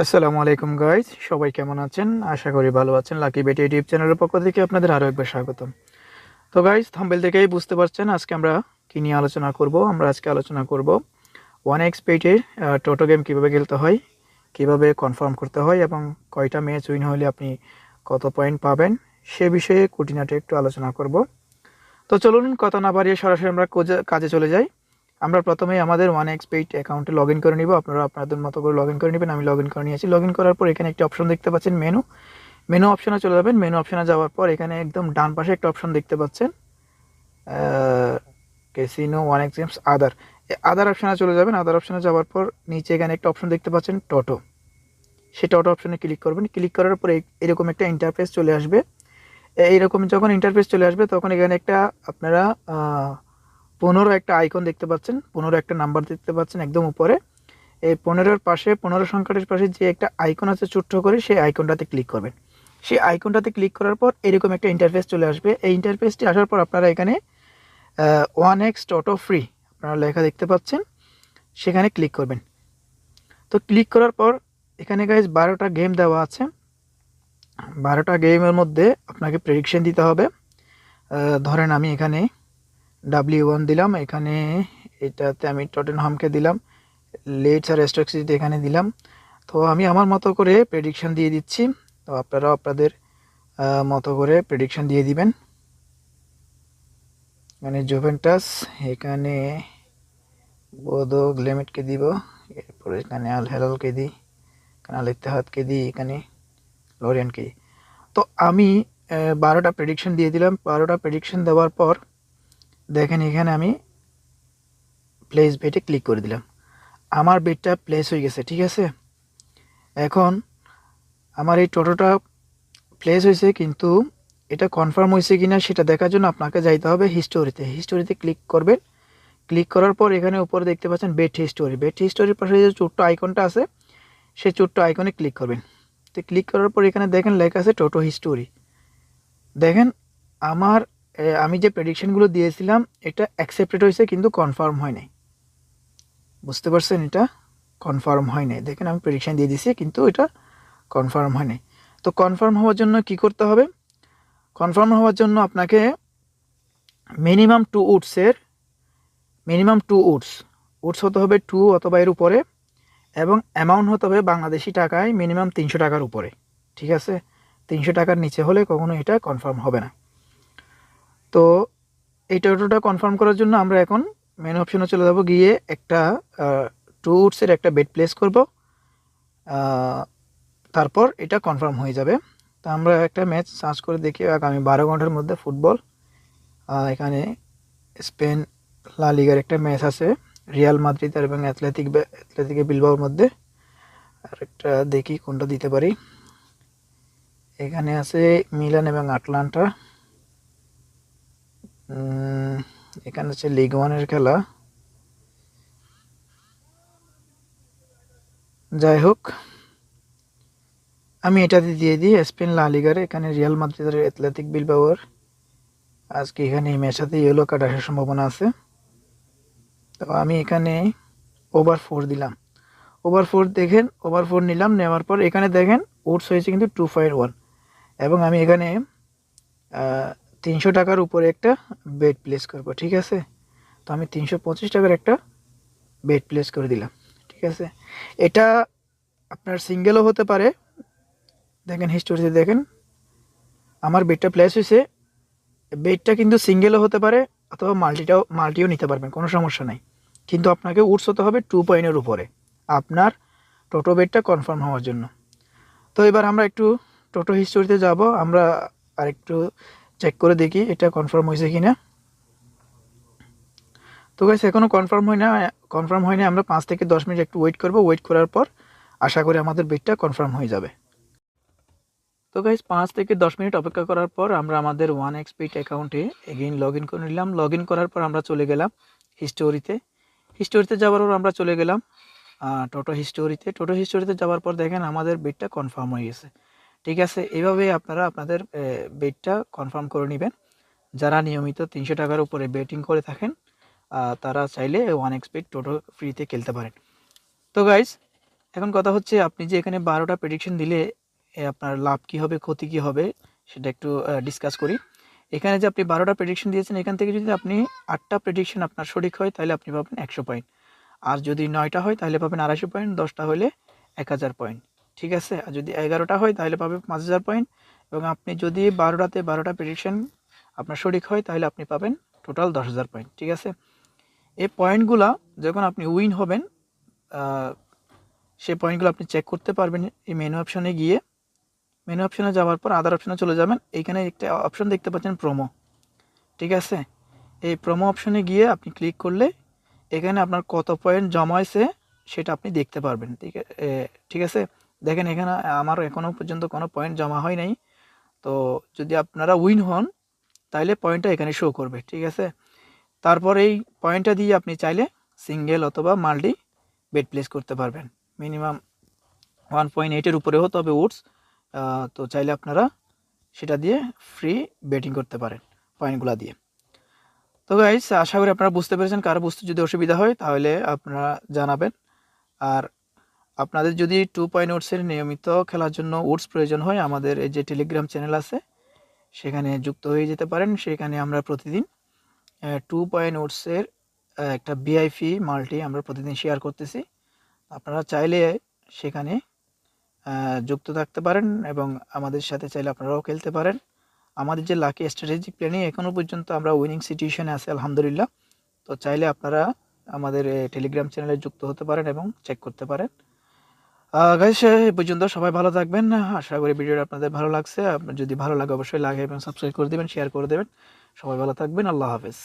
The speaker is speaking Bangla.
আসসালামু আলাইকুম গাইজ, সবাই কেমন আছেন? আশা করি ভালো আছেন। লাকি বেটি ইউটিউব চ্যানেলের পক্ষ থেকে আপনাদের আরও একবার স্বাগতম। তো গাইজ থাম্বেল থেকেই বুঝতে পারছেন আজকে আমরা কী নিয়ে আলোচনা করব। আমরা আজকে আলোচনা করব ওয়ান এক্স পেটের টোটো গেম কীভাবে খেলতে হয়, কীভাবে কনফার্ম করতে হয় এবং কয়টা ম্যাচ উইন হলে আপনি কত পয়েন্ট পাবেন, সে বিষয়ে কুটিনাটে একটু আলোচনা করব। তো চলুন, কথা না বাড়িয়ে সরাসরি আমরা কোজে- কাজে চলে যাই। আমরা প্রথমে আমাদের ওয়ান এক্স পেইট অ্যাকাউন্টে লগ ইন করে নিব। আপনারা আপনাদের মতো করে লগ ইন করে নেবেন, আমি লগ ইন করে নিয়েছি। লগ ইন করার পর এখানে একটি অপশন দেখতে পাচ্ছেন মেনু মেনু অপশনে চলে যাবেন। মেনু অপশনে যাওয়ার পর এখানে একদম ডান পাশে একটা অপশন দেখতে পাচ্ছেন। Casino one X games other other অপশনে চলে যাবেন। আদার অপশনে যাওয়ার পর নিচে এখানে একটা অপশন দেখতে পাচ্ছেন টোটো সেই টোটো অপশনে ক্লিক করবেন। ক্লিক করার পর এরকম একটা ইন্টারফেস চলে আসবে। এইরকম যখন ইন্টারফেস চলে আসবে, তখন এখানে একটা আপনারা পনেরো একটা আইকন দেখতে পাচ্ছেন, পনেরো একটা নাম্বার দেখতে পাচ্ছেন একদম উপরে। এই পনেরোর পাশে, পনেরো সংখ্যাটির পাশে যে একটা আইকন আছে ছোট্ট করে, সেই আইকনটাতে ক্লিক করবেন। সেই আইকনটাতে ক্লিক করার পর এরকম একটা ইন্টারফেস চলে আসবে। এই ইন্টারফেসটি আসার পর আপনারা এখানে ওয়ান এক্স টোটো ফ্রি আপনারা লেখা দেখতে পাচ্ছেন, সেখানে ক্লিক করবেন। তো ক্লিক করার পর এখানে গাইজ বারোটা গেম দেওয়া আছে। বারোটা গেমের মধ্যে আপনাকে প্রেডিকশন দিতে হবে। ধরেন আমি এখানে ডাব্লিউ ওয়ান দিলাম, এখানে এটাতে আমি টটেনহামকে দিলাম লেটস আর স্টক সিটি এখানে দিলাম। তো আমি আমার মতো করে প্রেডিকশান দিয়ে দিচ্ছি, তো আপনারাও আপনাদের মতো করে প্রেডিকশান দিয়ে দিবেন। মানে জুভেন্টাস, এখানে বোধো গ্লেমেটকে দিব, এরপরে এখানে আল হেলালকে দিই, এখানে আল ইত্তেহাদকে দিই, এখানে লরিয়ানকে তো আমি বারোটা প্রেডিকশন দিয়ে দিলাম, বারোটা প্রেডিকশন দেওয়ার পর দেখেন, এখানে আমি প্লেস বেটে ক্লিক করে দিলাম। আমার বেটটা প্লেস হয়ে গেছে, ঠিক আছে? এখন আমার এই টোটোটা প্লেস হয়েছে, কিন্তু এটা কনফার্ম হয়েছে কিনা সেটা দেখার জন্য আপনাকে যাইতে হবে হিস্টোরিতে হিস্টোরিতে ক্লিক করবেন। ক্লিক করার পর এখানে উপরে দেখতে পাচ্ছেন বেট হিস্টোরি বেট হিস্টোরির পাশে যে ছোট্ট আইকনটা আছে সেই ছোট্ট আইকনে ক্লিক করবেন। তো ক্লিক করার পর এখানে দেখেন লেখা আছে টোটো হিস্টোরি দেখেন, আমার আমি যে প্রেডিকশানগুলো দিয়েছিলাম, এটা অ্যাকসেপ্টেড হয়েছে, কিন্তু কনফার্ম হয় নাই। বুঝতে পারছেন এটা? কনফার্ম হয় নাই। দেখেন, আমি প্রেডিকশান দিয়ে দিয়েছি, কিন্তু এটা কনফার্ম হয় নাই। তো কনফার্ম হওয়ার জন্য কি করতে হবে? কনফার্ম হওয়ার জন্য আপনাকে মিনিমাম টু উডসের মিনিমাম টু উডস উডস হতে হবে টু অথবা এর উপরে, এবং অ্যামাউন্ট হতে হবে বাংলাদেশি টাকায় মিনিমাম তিনশো টাকার উপরে। ঠিক আছে? তিনশো টাকার নিচে হলে কখনো এটা কনফার্ম হবে না। তো এই টোটোটা কনফার্ম করার জন্য আমরা এখন মেন অপশনে চলে যাব, গিয়ে একটা টু উডসের একটা বেড প্লেস করব। তারপর এটা কনফার্ম হয়ে যাবে। তো আমরা একটা ম্যাচ সার্চ করে দেখি আগামী বারো ঘণ্টার মধ্যে ফুটবল এখানে স্পেন, লা লিগার একটা ম্যাচ আছে, রিয়াল মাদ্রিদ এবং অ্যাথলেটিক অ্যাথলেটিক বিলবাওর মধ্যে। আর একটা দেখি কোনটা দিতে পারি। এখানে আছে মিলান এবং আটলান্টা। এখানে হচ্ছে লিগ ওয়ানের খেলা। যাই হোক, আমি এটাতে দিয়ে দিই, স্পেন লা লিগারে, এখানে রিয়াল মাদ্রিদের অ্যাথলেটিক বিলবাওয়ার আজকে এখানে এই ম্যাচটাতে ইয়েলো কার্ড আসার সম্ভাবনা আছে। তো আমি এখানে ওভার ফোর দিলাম। ওভার ফোর দেখেন ওভার ফোর নিলাম, নেওয়ার পর এখানে দেখেন ওটস হয়েছে কিন্তু টু ফাইভ ওয়ান এবং আমি এখানে তিনশো টাকার উপরে একটা বেড প্লেস করব, ঠিক আছে? তো আমি তিনশো পঁচিশ টাকার একটা বেড প্লেস করে দিলাম, ঠিক আছে? এটা আপনার সিঙ্গেলও হতে পারে। দেখেন হিস্টোরিতে দেখেন, আমার বেডটা প্লেস হয়েছে বেডটা কিন্তু সিঙ্গেলও হতে পারে অথবা মাল্টিটাও মাল্টিও নিতে পারবেন, কোনো সমস্যা নাই। কিন্তু আপনাকে উঠস হতে হবে টু পয়েন্টের উপরে, আপনার টোটো বেডটা কনফার্ম হওয়ার জন্য। তো এবার আমরা একটু টোটো হিস্টোরিতে যাব, আমরা আরেকটু চেক করে দেখি এটা কনফার্ম হয়েছে কি না তো গাইস এখনও কনফার্ম হয় না কনফার্ম হয় না আমরা পাঁচ থেকে দশ মিনিট একটু ওয়েট করব। ওয়েট করার পর আশা করি আমাদের বেডটা কনফার্ম হয়ে যাবে। তো গাইস পাঁচ থেকে দশ মিনিট অপেক্ষা করার পর আমরা আমাদের ওয়ান এক্সপিট অ্যাকাউন্টে এগেইন লগ ইন করে নিলাম। লগ ইন করার পর আমরা চলে গেলাম হিস্টোরিতে হিস্টোরিতে যাওয়ার পর আমরা চলে গেলাম টোটো হিস্টোরিতে টোটো হিস্টোরিতে যাওয়ার পর দেখেন আমাদের বেডটা কনফার্ম হয়ে গেছে। ঠিক আছে? এইভাবে আপনারা আপনাদের বেডটা কনফার্ম করে নেবেন। যারা নিয়মিত তিনশো টাকার উপরে বেটিং করে থাকেন তারা চাইলে ওয়ান এক্সপেক্ট টোটো ফ্রিতে খেলতে পারেন। তো গাইজ এখন কথা হচ্ছে আপনি যে এখানে বারোটা প্রেডিকশন দিলে আপনার লাভ কি হবে, ক্ষতি কি হবে, সেটা একটু ডিসকাস করি। এখানে যে আপনি বারোটা প্রেডিকশন দিয়েছেন, এখান থেকে যদি আপনি আটটা প্রেডিকশন আপনার সঠিক হয়, তাহলে আপনি পাবেন একশো পয়েন্ট আর যদি নয়টা হয়, তাহলে পাবেন আড়াইশো পয়েন্ট দশটা হলে এক হাজার পয়েন্ট ঠিক আছে? আর যদি এগারোটা হয়, তাহলে পাবেন পাঁচ হাজার পয়েন্ট এবং আপনি যদি বারোটাতে বারোটা প্রেডিকশন আপনার সঠিক হয়, তাহলে আপনি পাবেন টোটাল দশ হাজার পয়েন্ট ঠিক আছে? এই পয়েন্টগুলা যখন আপনি উইন হবেন সেই পয়েন্টগুলো আপনি চেক করতে পারবেন এই মেনু অপশনে গিয়ে। মেনু অপশনে যাওয়ার পর আদার অপশনে চলে যাবেন। এইখানে একটা অপশন দেখতে পাচ্ছেন প্রোমো ঠিক আছে? এই প্রোমো অপশনে গিয়ে আপনি ক্লিক করলে এখানে আপনার কত পয়েন্ট জমা হয়েছে সেটা আপনি দেখতে পারবেন, ঠিক ঠিক আছে? দেখেন এখানে আমার এখনও পর্যন্ত কোনো পয়েন্ট জমা হয় নাই। তো যদি আপনারা উইন হন তাহলে পয়েন্টটা এখানে শো করবে, ঠিক আছে? তারপর এই পয়েন্টটা দিয়ে আপনি চাইলে সিঙ্গেল অথবা মাল্টি বেড প্লেস করতে পারবেন। মিনিমাম ওয়ান পয়েন্ট এইটের উপরে হতে হবে উডস তো চাইলে আপনারা সেটা দিয়ে ফ্রি বেটিং করতে পারেন পয়েন্টগুলো দিয়ে। তো গাইস আশা করি আপনারা বুঝতে পেরেছেন। কারও বুঝতে যদি অসুবিধা হয়, তাহলে আপনারা জানাবেন। আর আপনাদের যদি টু পয়েন্ট ওটসের নিয়মিত খেলার জন্য ওটস প্রয়োজন হয়, আমাদের এই যে টেলিগ্রাম চ্যানেল আছে, সেখানে যুক্ত হয়ে যেতে পারেন। সেখানে আমরা প্রতিদিন টু পয়েন্ট ওটসের একটা ভিআইপি মাল্টি আমরা প্রতিদিন শেয়ার করতেছি। আপনারা চাইলে সেখানে যুক্ত থাকতে পারেন এবং আমাদের সাথে চাইলে আপনারাও খেলতে পারেন। আমাদের যে লাকি স্ট্র্যাটেজিক প্ল্যানিং এখনও পর্যন্ত আমরা উইনিং সিচুয়েশনে আছি, আলহামদুলিল্লাহ। তো চাইলে আপনারা আমাদের টেলিগ্রাম চ্যানেলে যুক্ত হতে পারেন এবং চেক করতে পারেন। গাইস এই পর্যন্ত সবাই ভালো থাকবেন। আশা করি ভিডিওটা আপনাদের ভালো লাগছে। আপনার যদি ভালো লাগে অবশ্যই লাগে এবং সাবস্ক্রাইব করে দেবেন শেয়ার করে দেবেন। সবাই ভালো থাকবেন। আল্লাহ হাফেজ।